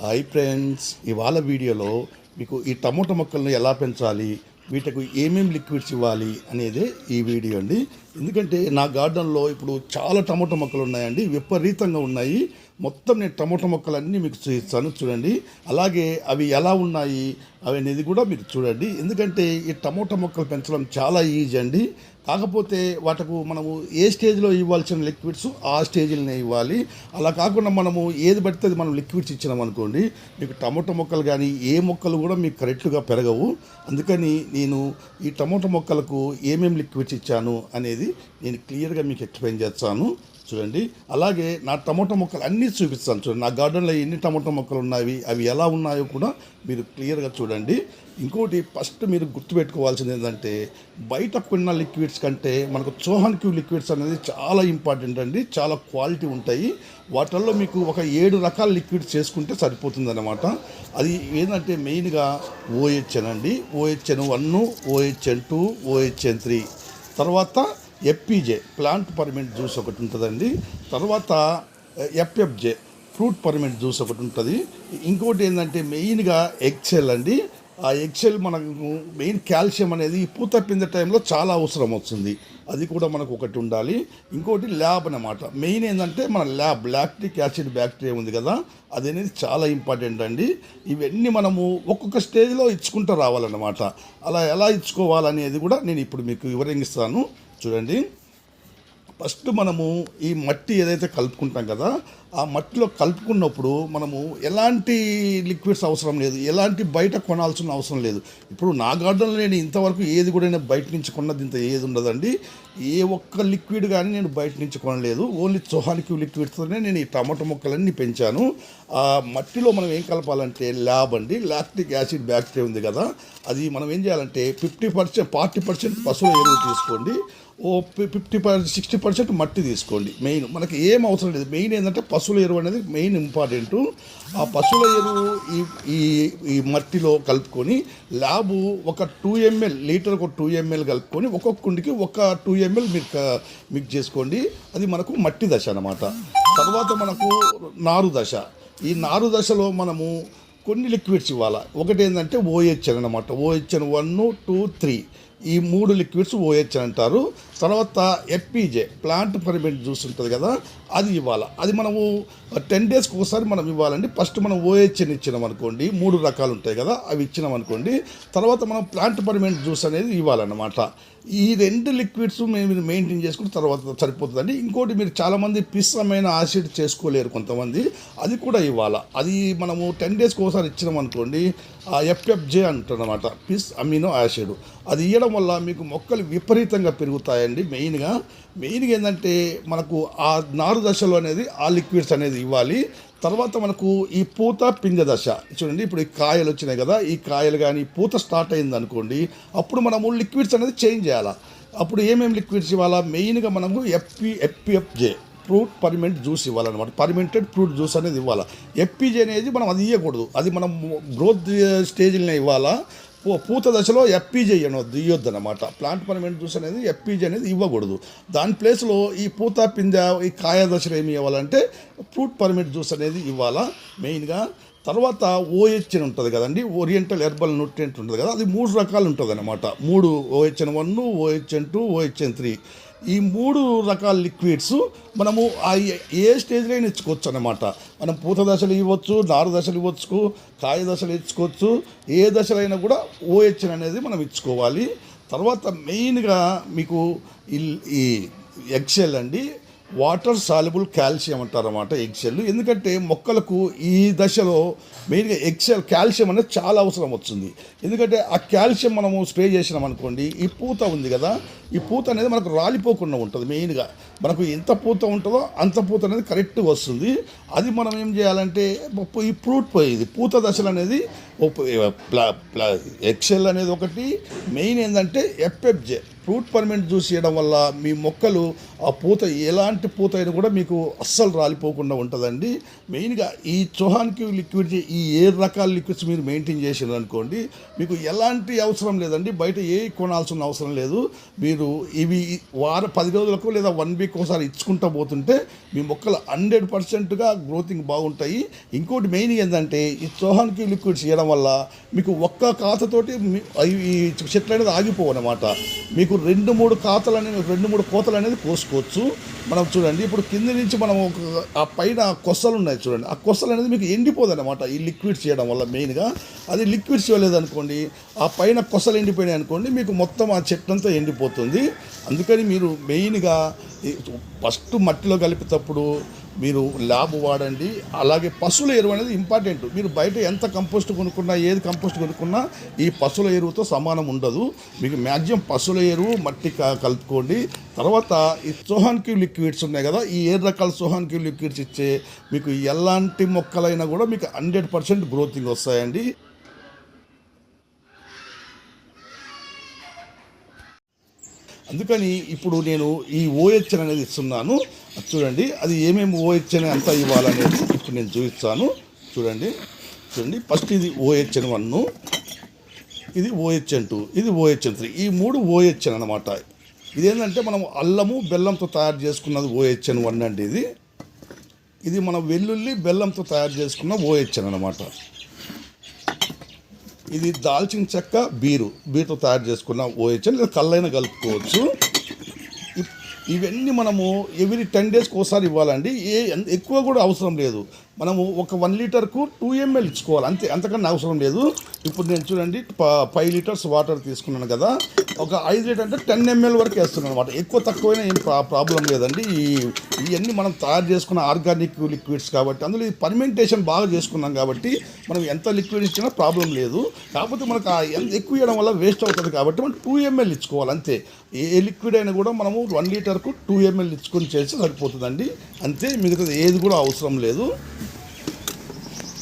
Hi friends ఇవాళ వీడియోలో మీకు ఈ టమోటా మొక్కలను ఎలా పెంచాలి వీటికి ఏమేమి లిక్విడ్స్ ఇవ్వాలి అనేది ఈ వీడియో అండి. ఎందుకంటే నా గార్డెన్లో ఇప్పుడు చాలా టమోటా మొక్కలు ఉన్నాయండి విపరీతంగా ఉన్నాయి. మొత్తం నేను టమోటా మొక్కలన్నీ మీకు చూపిస్తాను చూడండి. అలాగే అవి ఎలా ఉన్నాయి అవి అనేది కూడా మీరు చూడండి. ఎందుకంటే ఈ టమోటా మొక్కలు పెంచడం చాలా ఈజీ అండి. కాకపోతే వాటకు మనము ఏ స్టేజ్లో ఇవ్వాల్సిన లిక్విడ్స్ ఆ స్టేజ్లోనే ఇవ్వాలి. అలా కాకుండా మనము ఏది పడితే అది మనం లిక్విడ్స్ ఇచ్చినాం అనుకోండి మీకు టమోటా మొక్కలు కానీ ఏ మొక్కలు కూడా మీకు కరెక్ట్గా పెరగవు. అందుకని నేను ఈ టమోటా మొక్కలకు ఏమేమి లిక్విడ్స్ ఇచ్చాను అనేది నేను క్లియర్గా మీకు ఎక్స్ప్లెయిన్ చేస్తాను. చూడండి. అలాగే నా టమోటా మొక్కలు అన్నీ చూపిస్తాను చూడండి. నా గార్డెన్లో ఎన్ని టమోటా మొక్కలు ఉన్నాయి అవి ఎలా ఉన్నాయో కూడా మీరు క్లియర్గా చూడండి. ఇంకోటి ఫస్ట్ మీరు గుర్తుపెట్టుకోవాల్సింది ఏంటంటే బయట కొన్న లిక్విడ్స్ కంటే మనకు చోహన్ క్యూ లిక్విడ్స్ అనేది చాలా ఇంపార్టెంట్ అండి. చాలా క్వాలిటీ ఉంటాయి. వాటిల్లో మీకు ఒక ఏడు రకాల లిక్విడ్స్ చేసుకుంటే సరిపోతుందన్నమాట. అది ఏంటంటే మెయిన్గా ఓహెచ్ఎన్ అండి. OHN one OHN two OHN three. తర్వాత ఎఫ్పిజే ప్లాంట్ పర్మిట్ జ్యూస్ ఒకటి ఉంటుందండి. తర్వాత ఎఫ్ఎఫ్జే ఫ్రూట్ పర్మిట్ జ్యూస్ ఒకటి ఉంటుంది. ఇంకోటి ఏంటంటే మెయిన్గా ఎక్సెల్ అండి. ఆ ఎక్సెల్ మనకు మెయిన్ కాల్షియం అనేది పూత పింద టైంలో చాలా అవసరం వస్తుంది. అది కూడా మనకు ఒకటి ఉండాలి. ఇంకోటి ల్యాబ్ అన్నమాట. మెయిన్ ఏంటంటే మన ల్యాబ్ లాక్టిక్ యాసిడ్ బ్యాక్టీరియా ఉంది కదా అది అనేది చాలా ఇంపార్టెంట్ అండి. ఇవన్నీ మనము ఒక్కొక్క స్టేజ్లో ఇచ్చుకుంటూ రావాలన్నమాట. అలా ఎలా ఇచ్చుకోవాలనేది కూడా నేను ఇప్పుడు మీకు వివరింగిస్తాను. చూడండి. ఫస్ట్ మనము ఈ మట్టి ఏదైతే కలుపుకుంటాం కదా ఆ మట్టిలో కలుపుకున్నప్పుడు మనము ఎలాంటి లిక్విడ్స్ అవసరం లేదు ఎలాంటి బయట కొనాల్సిన అవసరం లేదు. ఇప్పుడు నా గార్డెన్లో నేను ఇంతవరకు ఏది కూడా నేను బయట నుంచి కొన్నది ఇంత ఏది ఉండదండి. ఏ ఒక్క లిక్విడ్ కానీ నేను బయట నుంచి కొనలేదు. ఓన్లీ చోహానికి లిక్విడ్స్తోనే నేను ఈ టమాటో మొక్కలన్నీ పెంచాను. ఆ మట్టిలో మనం ఏం కలపాలంటే ల్యాబ్ అండి లాక్టిక్ యాసిడ్ బ్యాక్టీరియా ఉంది కదా అది మనం ఏం చేయాలంటే ఫిఫ్టీ పర్సెంట్ ఫార్టీ పర్సెంట్ పశువుల ఎరువు తీసుకోండి. ఓ ఫిఫ్టీ పర్ సిక్స్టీ పర్సెంట్ మట్టి తీసుకోండి. మెయిన్ మనకి ఏం అవసరం లేదు. మెయిన్ ఏంటంటే పశువుల ఎరువు అనేది మెయిన్ ఇంపార్టెంట్. ఆ పశువుల ఎరువు ఈ ఈ ఈ మట్టిలో కలుపుకొని ల్యాబు ఒక టూ ఎంఎల్ లీటర్ ఒక టూ ఎంఎల్ కలుపుకొని ఒక్కొక్కడికి ఒక టూ ఎంఎల్ మీరు మిక్స్ చేసుకోండి. అది మనకు మట్టి దశ అన్నమాట. తర్వాత మనకు నారు దశ. ఈ నారు దశలో మనము కొన్ని లిక్విడ్స్ ఇవ్వాలి? ఒకటి ఏంటంటే ఓహెచ్ఎన్ అనమాట ఓహెచ్ఎన్ వన్ టూ త్రీ. ఈ మూడు లిక్విడ్స్ ఓహెచ్ అంటారు. తర్వాత ఎఫ్పీజే ప్లాంట్ పర్మిట్ జ్యూస్ ఉంటుంది కదా అది ఇవ్వాలి? అది మనము టెన్ డేస్కి ఒకసారి మనం ఇవ్వాలండి. ఫస్ట్ మనం ఓహెచ్ఎన్ ఇచ్చినాం అనుకోండి మూడు రకాలు ఉంటాయి కదా అవి ఇచ్చినాం అనుకోండి తర్వాత మనం ప్లాంట్ పర్మిట్ జ్యూస్ అనేది ఇవ్వాలన్నమాట. ఈ రెండు లిక్విడ్స్ మేము మెయింటైన్ చేసుకుంటే తర్వాత సరిపోతుందండి. ఇంకోటి మీరు చాలామంది పిస్సమైన యాసిడ్ చేసుకోలేరు కొంతమంది అది కూడా ఇవ్వాలి? అది మనము టెన్ డేస్కి ఒకసారి ఇచ్చినాం అనుకోండి ఆ ఎఫ్ఎఫ్జే అంటున్నమాట పిస్ అమినో యాసిడ్ అది ఇవ్వడం వల్ల మీకు మొక్కలు విపరీతంగా పెరుగుతాయండి. మెయిన్గా మెయిన్గా ఏంటంటే మనకు ఆ నారు దశలో అనేది ఆ లిక్విడ్స్ అనేది ఇవ్వాలి. తర్వాత మనకు ఈ పూత పింజ దశ. చూడండి ఇప్పుడు ఈ కాయలు వచ్చినాయి కదా. ఈ కాయలు కానీ పూత స్టార్ట్ అయింది అనుకోండి అప్పుడు మనము లిక్విడ్స్ అనేది చేంజ్ చేయాలి. అప్పుడు ఏమేమి లిక్విడ్స్ ఇవ్వాలా? మెయిన్గా మనము FP FPFJ fruit ferment juice ఇవ్వాలన్నమాట. Fermented fruit juice అనేది ఇవ్వాలి? ఎఫ్పిజే అనేది మనం అది ఇవ్వకూడదు అది మనం గ్రోత్ స్టేజ్లో ఇవ్వాలా? పూ- పూత దశలో ఎఫ్పీజే ఇవ్వనొద్దు ఇవ్వద్దు అనమాట ప్లాంట్ పర్మెంట్ జ్యూస్ అనేది ఎఫ్పీజే అనేది ఇవ్వకూడదు. దాని ప్లేస్లో ఈ పూత పింద ఈ కాయ దశలో ఏమి ఇవ్వాలంటే ఫ్రూట్ పర్మెంట్ జ్యూస్ అనేది ఇవ్వాలా? మెయిన్గా తర్వాత ఓహెచ్ఎన్ ఉంటుంది కదండి ఓరియంటల్ హెర్బల్ న్యూట్రియంట్ ఉంటుంది కదా అది మూడు రకాలు ఉంటుంది అనమాట మూడు OHN one OHN two OHN three. ఈ మూడు రకాల లిక్విడ్స్ మనము ఆ ఏ- ఏ స్టేజ్లో అయినా ఇచ్చుకోవచ్చు అనమాట మనం పూత దశలు ఇవ్వచ్చు నారు దశలు ఇవ్వచ్చు కాయ దశలు ఇచ్చుకోవచ్చు ఏ దశలో అయినా కూడా ఓహెచ్ఎన్ అనేది మనం ఇచ్చుకోవాలి. తర్వాత మెయిన్గా మీకు ఇల్- ఈ ఎక్సెల్ అండి వాటర్ సాల్యుబుల్ కాల్షియం అంటారన్నమాట ఎగ్సెల్ ఎందుకంటే మొక్కలకు ఈ దశలో మెయిన్గా ఎక్సెల్ కాల్షియం అనేది చాలా అవసరం వస్తుంది ఎందుకంటే ఆ కాల్షియం మనము స్ప్రే చేసినాం అనుకోండి ఈ పూత ఉంది కదా ఈ పూత అనేది మనకు రాలిపోకుండా ఉంటుంది మెయిన్గా. మనకు ఎంత పూత ఉంటుందో అంత పూత అనేది కరెక్ట్గా వస్తుంది. అది మనం ఏం చేయాలంటే ఈ ఫ్రూట్ పోయేది పూత దశలు అనేది ఎక్సెల్ అనేది ఒకటి. మెయిన్ ఏంటంటే ఎఫ్ఎఫ్జే. ఫ్రూట్ పర్మెంట్ జ్యూస్ చేయడం వల్ల మీ మొక్కలు ఆ పూత ఎలాంటి పూత అయినా కూడా మీకు అస్సలు రాలిపోకుండా ఉంటుందండి. మెయిన్గా ఈ చోహాన్కి లిక్విడ్ ఈ ఏ రకాల లిక్విడ్స్ మీరు మెయింటైన్ చేసారు అనుకోండి మీకు ఎలాంటి అవసరం లేదండి. బయట ఏ కొనాల్సిన అవసరం లేదు. మీరు ఇవి వార పది రోజులకు లేదా వన్ వీక్ ఒకసారి ఇచ్చుకుంటూ పోతుంటే మీ మొక్కలు హండ్రెడ్ పర్సెంట్గా గ్రోతింగ్ బాగుంటాయి. ఇంకోటి మెయిన్ ఏంటంటే ఈ చోహాన్కి లిక్విడ్స్ చేయడం వల్ల మీకు ఒక్క కాతతోటి ఈ చెట్లు అనేది ఆగిపోవు అనమాట మీకు మీకు రెండు మూడు ఖాతలు అనేది రెండు మూడు కోతలు అనేది కోసుకోవచ్చు. మనం చూడండి ఇప్పుడు కింద నుంచి మనం ఒక ఆ పైన కొసలు ఉన్నాయి చూడండి. ఆ కొసలు అనేది మీకు ఎండిపోదు అనమాట ఈ లిక్విడ్స్ చేయడం వల్ల మెయిన్గా. అది లిక్విడ్స్ చేయలేదనుకోండి ఆ పైన కొసలు ఎండిపోయినాయి అనుకోండి మీకు మొత్తం ఆ చెట్టు ఎండిపోతుంది. అందుకని మీరు మెయిన్గా ఫస్ట్ మట్టిలో కలిపేటప్పుడు మీరు ల్యాబ్ వాడండి. అలాగే పశువుల ఎరువు అనేది ఇంపార్టెంట్. మీరు బయట ఎంత కంపోస్ట్ కొనుక్కున్నా ఏది కంపోస్ట్ కొనుక్కున్నా ఈ పశువుల ఎరువుతో సమానం ఉండదు. మీకు మ్యాక్సిమం పశువుల ఎరువు మట్టి కలుపుకోండి. తర్వాత ఈ సోహాన్ క్యూ లిక్విడ్స్ ఉన్నాయి కదా ఈ ఏడు రకాల సోహాన్ క్యూ లిక్విడ్స్ ఇచ్చే మీకు ఎలాంటి మొక్కలైనా కూడా మీకు హండ్రెడ్ పర్సెంట్ గ్రోతింగ్ వస్తాయండి. అందుకని ఇప్పుడు నేను ఈ ఓహెచ్ఎన్ అనేది ఇస్తున్నాను. చూడండి అది ఏమేమి ఓహెచ్ఎన్ అంతా ఇవ్వాలనేది ఇప్పుడు నేను చూపిస్తాను. చూడండి చూడండి ఫస్ట్ ఇది ఓహెచ్ఎన్ వన్ ఇది ఓహెచ్ఎన్ టూ ఇది ఓహెచ్ఎన్ త్రీ ఈ మూడు ఓహెచ్ఎన్ అనమాట ఇదేంటంటే మనం అల్లము బెల్లంతో తయారు చేసుకున్నది ఓహెచ్ఎన్ వన్ అండి ఇది. ఇది మనం వెల్లుల్లి బెల్లంతో తయారు చేసుకున్న ఓహెచ్ఎన్ అనమాట ఇది దాల్చిన చెక్క బీరు బీరుతో తయారు చేసుకున్న ఓహెచ్ఎన్ లేదా కళ్ళైన కలుపుకోవచ్చు. ఇవన్నీ మనము ఎవ్రీ టెన్ డేస్కి ఒకసారి ఇవ్వాలండి. ఏ ఎక్కువ కూడా అవసరం లేదు. మనము ఒక వన్ లీటర్కు టూ ఎంఎల్ ఇచ్చుకోవాలి. అంతే అంతకన్నా అవసరం లేదు. ఇప్పుడు నేను చూడండి ప- ఫైవ్ లీటర్స్ వాటర్ తీసుకున్నాను కదా. ఒక ఐదు లీటర్ అంటే టెన్ ఎంఎల్ వరకు వేస్తున్నాను అనమాట ఎక్కువ తక్కువైనా ఏం ప్రాబ్లం లేదండి. ఈ ఇవన్నీ మనం తయారు చేసుకున్న ఆర్గానిక్ లిక్విడ్స్ కాబట్టి అందులో ఈ పర్మెంటేషన్ బాగా చేసుకున్నాం కాబట్టి మనం ఎంత లిక్విడ్ ఇచ్చినా ప్రాబ్లం లేదు. కాకపోతే మనకు ఎంత ఎక్కువ ఇవ్వడం వల్ల వేస్ట్ అవుతుంది కాబట్టి మనం టూ ఎంఎల్ ఇచ్చుకోవాలి. అంతే. ఏ లిక్విడ్ అయినా కూడా మనము వన్ లీటర్కు టూ ఎంఎల్ ఇచ్చుకొని చేస్తే సరిపోతుందండి. అంతే మిగతాది ఏది కూడా అవసరం లేదు.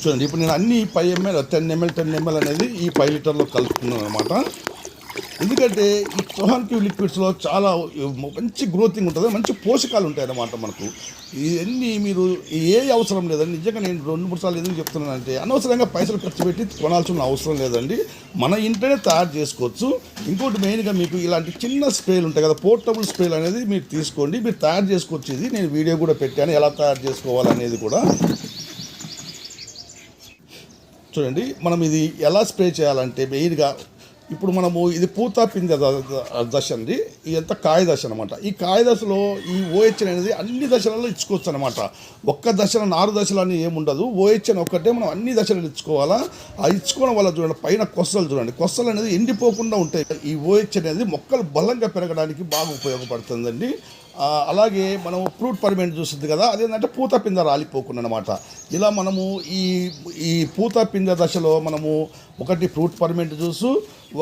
చూడండి ఇప్పుడు నేను అన్ని five ml ten ml ten ml అనేది ఈ ఫైవ్ లీటర్లో కలుపుకున్నాను అనమాట ఎందుకంటే ఈ సోహాన్ లిక్విడ్స్లో చాలా మంచి గ్రోతింగ్ ఉంటుంది మంచి పోషకాలు ఉంటాయి అన్నమాట మనకు. ఇవన్నీ మీరు ఏ అవసరం లేదండి. నిజంగా నేను రెండు మూడు సార్లు ఎందుకు చెప్తున్నానంటే అనవసరంగా పైసలు ఖర్చు పెట్టి కొనాల్సిన అవసరం లేదండి. మన ఇంట్లోనే తయారు చేసుకోవచ్చు. ఇంకోటి మెయిన్గా మీకు ఇలాంటి చిన్న స్ప్రేలు ఉంటాయి కదా పోర్టబుల్ స్ప్రేలు అనేది మీరు తీసుకోండి. మీరు తయారు చేసుకోవచ్చు. ఇది నేను వీడియో కూడా పెట్టాను ఎలా తయారు చేసుకోవాలనేది కూడా. చూడండి మనం ఇది ఎలా స్ప్రే చేయాలంటే మెయిన్గా ఇప్పుడు మనము ఇది పూతాపింది పింజ దశ అండి. ఇదంతా కాయ దశ అనమాట ఈ కాయ దశలో ఈ ఓహెచ్ఎన్ అనేది అన్ని దశలలో ఇచ్చుకోవచ్చు అనమాట ఒక్క దశల నారు దశలు అని ఏముండదు ఓహెచ్ఎన్ ఒక్కటే మనం అన్ని దశలు ఇచ్చుకోవాలా? ఆ ఇచ్చుకోవడం వల్ల చూడండి పైన కొస్సలు చూడండి. కొస్సలు అనేది ఎండిపోకుండా ఉంటాయి. ఈ ఓహెచ్ అనేది మొక్కలు బలంగా పెరగడానికి బాగా ఉపయోగపడుతుందండి. అలాగే మనం ఫ్రూట్ పర్మెంట్ చూస్తుంది కదా అదేంటంటే పూత పింద రాలిపోకుండా అనమాట ఇలా మనము ఈ ఈ పూత పింద దశలో మనము ఒకటి ఫ్రూట్ పర్మెంట్ చూసు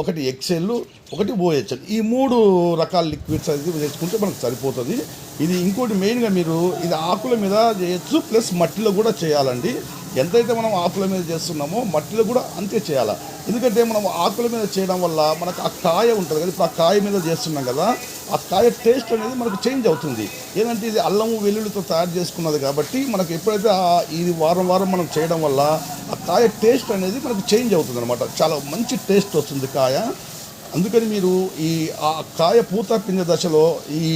ఒకటి ఎక్సెల్ ఒకటి ఓహెచ్ఎల్ ఈ మూడు రకాల లిక్విడ్స్ అనేది తెచ్చుకుంటే మనకు సరిపోతుంది. ఇది ఇంకోటి మెయిన్గా మీరు ఇది ఆకుల మీద చేయొచ్చు ప్లస్ మట్టిలో కూడా చేయాలండి. ఎంతైతే మనం ఆకుల మీద చేస్తున్నామో మట్టిలో కూడా అంతే చేయాలి? ఎందుకంటే మనం ఆకుల మీద చేయడం వల్ల మనకు ఆ కాయ ఉంటుంది కదా ఇప్పుడు ఆ కాయ మీద చేస్తున్నాం కదా ఆ కాయ టేస్ట్ అనేది మనకు చేంజ్ అవుతుంది. ఏంటంటే ఇది అల్లము వెల్లుల్లితో తయారు చేసుకున్నది కాబట్టి మనకు ఎప్పుడైతే ఆ- ఇది వారం వారం మనం చేయడం వల్ల ఆ కాయ టేస్ట్ అనేది మనకు చేంజ్ అవుతుంది అనమాట చాలా మంచి టేస్ట్ వస్తుంది కాయ. అందుకని మీరు ఈ ఆ కాయ పూత పింజ దశలో ఈ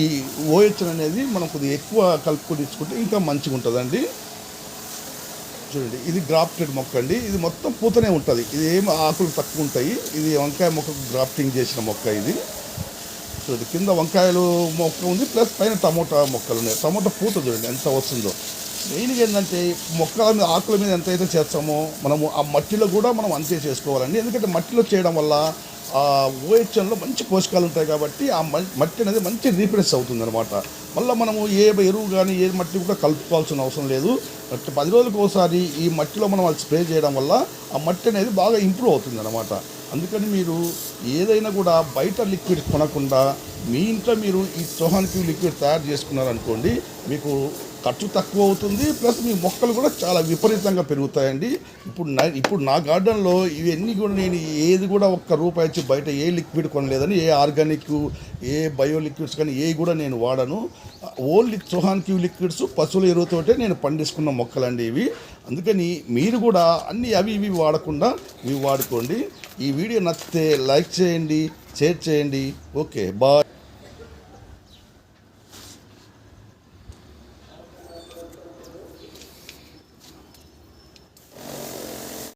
ఓహెచ్ఎన్ అనేది మనం కొద్దిగా ఎక్కువ కలుపుకొని ఇచ్చుకుంటే ఇంకా మంచిగా ఉంటుందండి చూడండి ఇది గ్రాఫ్టెడ్ మొక్క అండి. ఇది మొత్తం పూతనే ఉంటుంది. ఇది ఏమి ఆకులు తక్కువ ఉంటాయి. ఇది వంకాయ మొక్కకు గ్రాఫ్టింగ్ చేసిన మొక్క ఇది. చూడండి కింద వంకాయలు మొక్క ఉంది ప్లస్ పైన టమోటా మొక్కలు ఉన్నాయి. టమోటా పూత చూడండి ఎంత వస్తుందో. మెయిన్గా ఏంటంటే మొక్కల మీద ఆకుల మీద ఎంత అయితే చేస్తామో మనము ఆ మట్టిలో కూడా మనం అంతే చేసుకోవాలండి. ఎందుకంటే మట్టిలో చేయడం వల్ల ఆ ఓహెచ్ఎన్లో మంచి పోషకాలు ఉంటాయి కాబట్టి ఆ మట్టి అనేది మంచి రీప్రెస్ అవుతుంది అనమాట మళ్ళీ మనము ఏ ఎరువు కానీ ఏ మట్టి కూడా కలుపుకోవాల్సిన అవసరం లేదు. పది రోజులకు ఒకసారి ఈ మట్టిలో మనం అది స్ప్రే చేయడం వల్ల ఆ మట్టి అనేది బాగా ఇంప్రూవ్ అవుతుంది అనమాట అందుకని మీరు ఏదైనా కూడా బయట లిక్విడ్ కొనకుండా మీ ఇంట్లో మీరు ఈ సోహానికి లిక్విడ్ తయారు చేసుకున్నారనుకోండి మీకు ఖర్చు తక్కువ అవుతుంది ప్లస్ మీ మొక్కలు కూడా చాలా విపరీతంగా పెరుగుతాయండి. ఇప్పుడు నా ఇప్పుడు నా గార్డెన్లో ఇవన్నీ కూడా నేను ఏది కూడా ఒక్క రూపాయి ఇచ్చి బయట ఏ లిక్విడ్ కొనలేదని ఏ ఆర్గానిక్ ఏ బయో లిక్విడ్స్ కానీ ఏ కూడా నేను వాడను. ఓన్లీ సోహాన్ క్యూ లిక్విడ్స్ పశువుల ఎరువుతోటే నేను పండించుకున్న మొక్కలండి ఇవి. అందుకని మీరు కూడా అన్ని అవి ఇవి వాడకుండా ఇవి వాడుకోండి. ఈ వీడియో నచ్చితే లైక్ చేయండి షేర్ చేయండి. Okay bye.